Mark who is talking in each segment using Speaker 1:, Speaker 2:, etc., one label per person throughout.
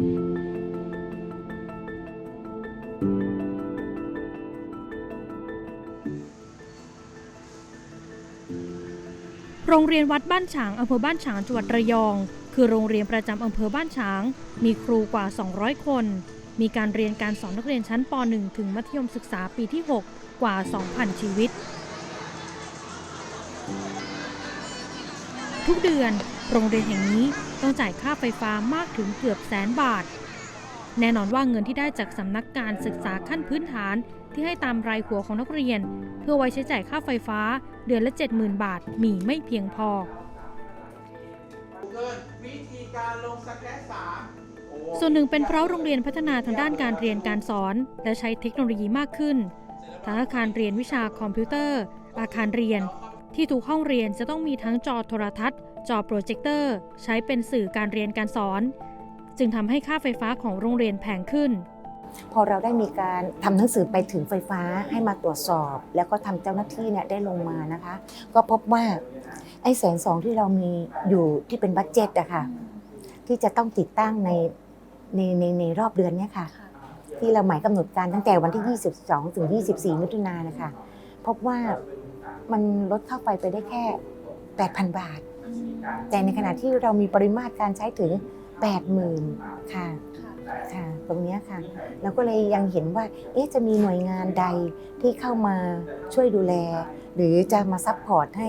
Speaker 1: โรงเรียนวัดบ้านฉางอำเภอบ้านฉางจังหวัดระยอง คือโรงเรียนประจำอำเภอบ้านฉาง มีครูกว่า 200 คน มีการเรียนการสอนนักเรียนชั้นป .1 ถึงมัธยมศึกษาปีที่ 6 กว่า 2,000 ชีวิต ทุกเดือน โรงเรียนแห่งนี้ต้องจ่ายค่าไฟฟ้ามากถึงเกือบแสนบาท แน่นอนว่าเงินที่ได้จากสำนักการศึกษาขั้นพื้นฐานที่ให้ตามรายหัวของนักเรียน เพื่อไว้ใช้จ่ายค่าไฟฟ้าเดือนละ 70,000 บาทมีไม่เพียงพอ
Speaker 2: เกินวิธีการลงสแครสามโอ้
Speaker 1: ส่วนหนึ่งเป็นเพราะโรงเรียนพัฒนาทางด้านการเรียนการสอน และใช้เทคโนโลยีมากขึ้น ทั้งอาคารเรียนวิชาคอมพิวเตอร์ อาคารเรียน ที่ทุกห้องเรียนจะต้องมีทั้งจอโทรทัศน์ จอโปรเจคเตอร์ ใช้เป็นสื่อการเรียนการสอน จึงทำให้ค่าไฟฟ้าของโรงเรียนแพงขึ้น
Speaker 3: พอเราได้มีการทำหนังสือไปถึงไฟฟ้าให้มาตรวจสอบ แล้วก็ทำเจ้าหน้าที่เนี่ยได้ลงมานะคะ ก็พบว่าไอ้แสนสองที่เรามีอยู่ที่เป็นบัตเจ็ตอะค่ะที่จะต้องติดตั้งในในในในรอบเดือนเนี่ยค่ะ ที่เราหมายกำหนดการตั้งแต่วันที่ 22 ถึง 24 มิถุนายนนะคะ พบว่า มันลดค่าไฟไปได้แค่ 8,000 บาท แต่ในขณะที่เรามีปริมาตรการใช้ถึง 80,000ค่ะค่ะ ตรงนี้ค่ะแล้วก็เลยยังเห็นว่า เอ๊ะ จะมีหน่วยงานใดที่เข้ามาช่วยดูแล หรือจะมาซัพพอร์ตให้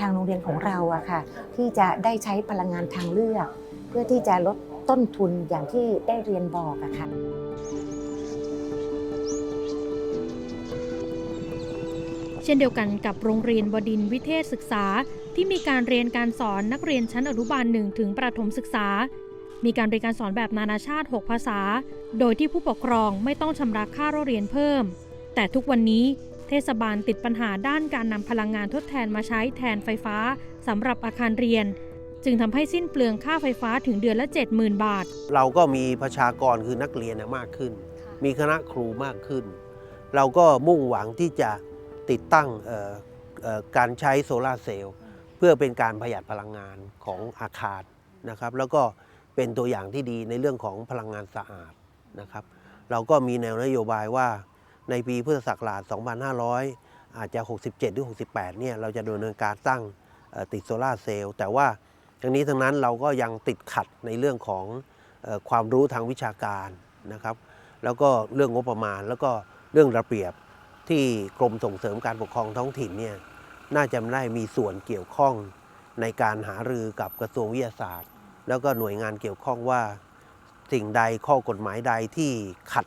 Speaker 3: ทางโรงเรียนของเราอะค่ะ ที่จะได้ใช้พลังงานทางเลือก เพื่อที่จะลดต้นทุนอย่างที่ได้เรียนบอกอะค่ะ
Speaker 1: เช่นเดียวกันกับโรงเรียนบดินทร์วิเทศศึกษา ที่มีการเรียนการสอนนักเรียนชั้นอนุบาลหนึ่งถึงประถมศึกษา มีการเรียนการสอนแบบนานาชาติ 6 ภาษา โดยที่ผู้ปกครองไม่ต้องชำระค่าเรียนเพิ่ม แต่ทุกวันนี้เทศบาลติดปัญหาด้านการนำพลังงานทดแทนมาใช้แทนไฟฟ้าสำหรับอาคารเรียน จึงทำให้สิ้นเปลืองค่าไฟฟ้าถึงเดือนละ 70,000 บาท
Speaker 4: เราก็มีประชากรคือนักเรียนน่ะมากขึ้น มีคณะครูมากขึ้น เราก็มุ่งหวังที่จะ ติดตั้งเอ่อเอ่อการใช้โซลาร์เซลล์เพื่อเป็นการประหยัดพลังงานของอาคารนะครับ แล้วก็เป็นตัวอย่างที่ดีในเรื่องของพลังงานสะอาดนะครับ เราก็มีแนวนโยบายว่าในปีพุทธศักราช 2500 อาจจะ 67 หรือ 68 เนี่ยเราจะดำเนินการตั้งเอ่อติดโซลาร์เซลล์แต่ว่าทั้งนี้ทั้งนั้นเราก็ยังติดขัดในเรื่องของเอ่อความรู้ทางวิชาการนะครับ แล้วก็เรื่องงบประมาณแล้วก็เรื่องระเบียบ ที่กรมส่งเสริมการปกครองท้องถิ่นเนี่ยน่าจะได้มีส่วนเกี่ยวข้องในการหารือกับกระทรวงวิทยาศาสตร์ แล้วก็หน่วยงานเกี่ยวข้องว่าสิ่งใดข้อกฎหมายใดที่ขัด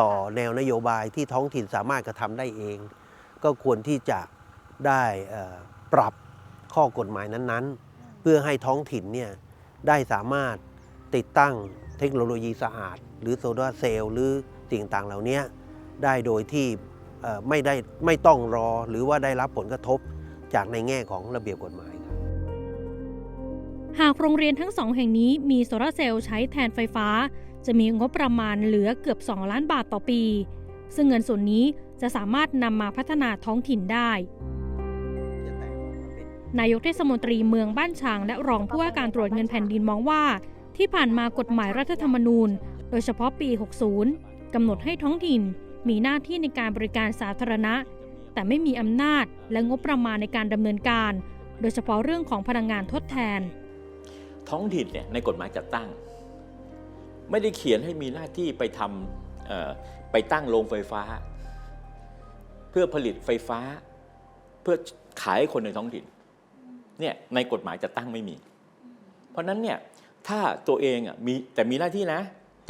Speaker 4: ต่อแนวนโยบายที่ท้องถิ่นสามารถกระทำได้เอง ก็ควรที่จะได้ปรับข้อกฎหมายนั้นๆ เพื่อให้ท้องถิ่นเนี่ยได้สามารถติดตั้งเทคโนโลยีสะอาด หรือโซลาร์เซลล์หรือสิ่งต่างเหล่านี้ได้โดยที่ ไม่ได้ไม่ต้องรอหรือว่าได้รับผลกระทบจากในแง่ของระเบียบกฎหมาย
Speaker 1: หากโรงเรียนทั้งสองแห่งนี้มีโซลาร์เซลล์ใช้แทนไฟฟ้า จะมีงบประมาณเหลือเกือบ 2 ล้านบาทต่อปี ซึ่งเงินส่วนนี้จะสามารถนำมาพัฒนาท้องถิ่นได้ นายกเทศมนตรีเมืองบ้านฉางและรองผู้ว่าการตรวจเงินแผ่นดินมองว่า ที่ผ่านมากฎหมายรัฐธรรมนูญ โดยเฉพาะปี 60กำหนดให้ท้องถิ่น มีหน้าที่ในการบริการสาธารณะ แต่ไม่มีอำนาจและงบประมาณในการดำเนินการ โดยเฉพาะเรื่องของพลังงานทดแทน
Speaker 5: ท้องถิ่นเนี่ยในกฎหมายจัดตั้ง ไม่ได้เขียนให้มีหน้าที่ไปทำไปตั้งโรงไฟฟ้า เพื่อผลิตไฟฟ้า เพื่อขายให้คนในท้องถิ่นเนี่ยในกฎหมายจัดตั้งไม่มี เพราะนั้นเนี่ยถ้าตัวเองอะมีแต่มีหน้าที่นะ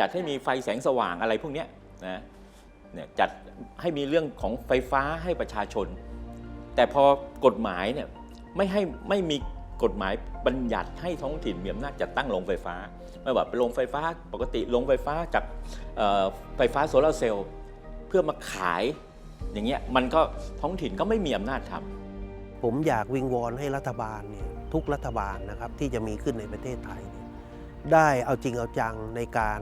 Speaker 5: จัดให้มีไฟแสงสว่างอะไรพวกนี้นะ เนี่ยจัดให้มีเรื่องของไฟฟ้าให้ประชาชน แต่พอกฎหมายเนี่ยไม่ให้ไม่มีกฎหมายบัญญัติให้ท้องถิ่นมีอำนาจจัดตั้งโรงไฟฟ้า ไม่ว่าเป็นโรงไฟฟ้าปกติโรงไฟฟ้าจากไฟฟ้าโซลาร์เซลล์เพื่อมาขายอย่างเงี้ยมันก็ท้องถิ่นก็ไม่มีอำนาจทำ
Speaker 4: ผมอยากวิงวอนให้รัฐบาลเนี่ยทุกรัฐบาลนะครับที่จะมีขึ้นในประเทศไทย ได้เอาจริงเอาจังในการ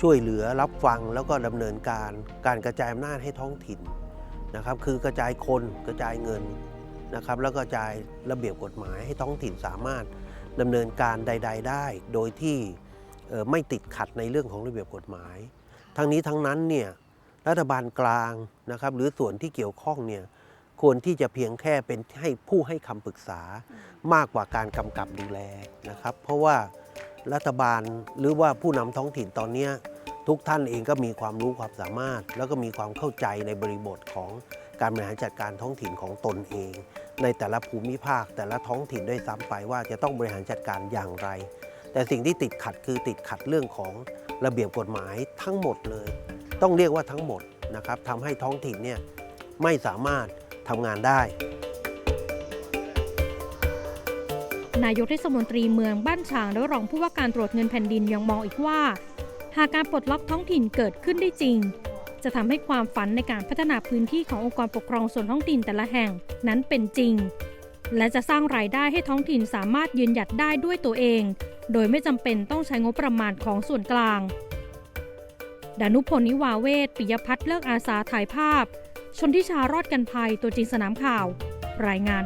Speaker 4: ช่วยเหลือรับฟังแล้วก็ดำเนินการการกระจายอำนาจให้ท้องถิ่นนะครับ คือกระจายคนกระจายเงินนะครับ แล้วก็กระจายระเบียบกฎหมายให้ท้องถิ่นสามารถดำเนินการใด ๆ ได้ โดยที่ไม่ติดขัดในเรื่องของระเบียบกฎหมาย ทั้งนี้ทั้งนั้นเนี่ยรัฐบาลกลางนะครับหรือส่วนที่เกี่ยวข้องเนี่ยควรที่จะเพียงแค่เป็นให้ผู้ให้คำปรึกษามากกว่าการกำกับดูแลนะครับ เพราะว่ารัฐบาลหรือว่าผู้นำท้องถิ่นตอนเนี้ย ทุกท่านเองก็มีความรู้ความสามารถ แล้วก็มีความเข้าใจในบริบทของการบริหารจัดการท้องถิ่นของตนเอง ในแต่ละภูมิภาคแต่ละท้องถิ่นด้วยซ้ำไปว่าจะต้องบริหารจัดการอย่างไร แต่สิ่งที่ติดขัดคือติดขัดเรื่องของระเบียบกฎหมายทั้งหมดเลย ต้องเรียกว่าทั้งหมดนะครับทำให้ท้องถิ่นเนี่ยไม่สามารถทำงานได้
Speaker 1: นายกเทศมนตรีเมืองบ้านฉางและรองผู้ว่าการตรวจเงินแผ่นดินยังมองอีกว่า หากการปลดล็อกท้องถิ่นเกิดขึ้นได้จริง จะทำให้ความฝันในการพัฒนาพื้นที่ขององค์กรปกครองส่วนท้องถิ่นแต่ละแห่งนั้นเป็นจริง และจะสร้างรายได้ให้ท้องถิ่นสามารถยืนหยัดได้ด้วยตัวเอง โดยไม่จำเป็นต้องใช้งบประมาณของส่วนกลาง ดานุพลนิวาเวศปิยพัฒน์เลิกอาสาถ่ายภาพ ชนทิชารอดกันภัยตัวจริงสนามข่าว รายงาน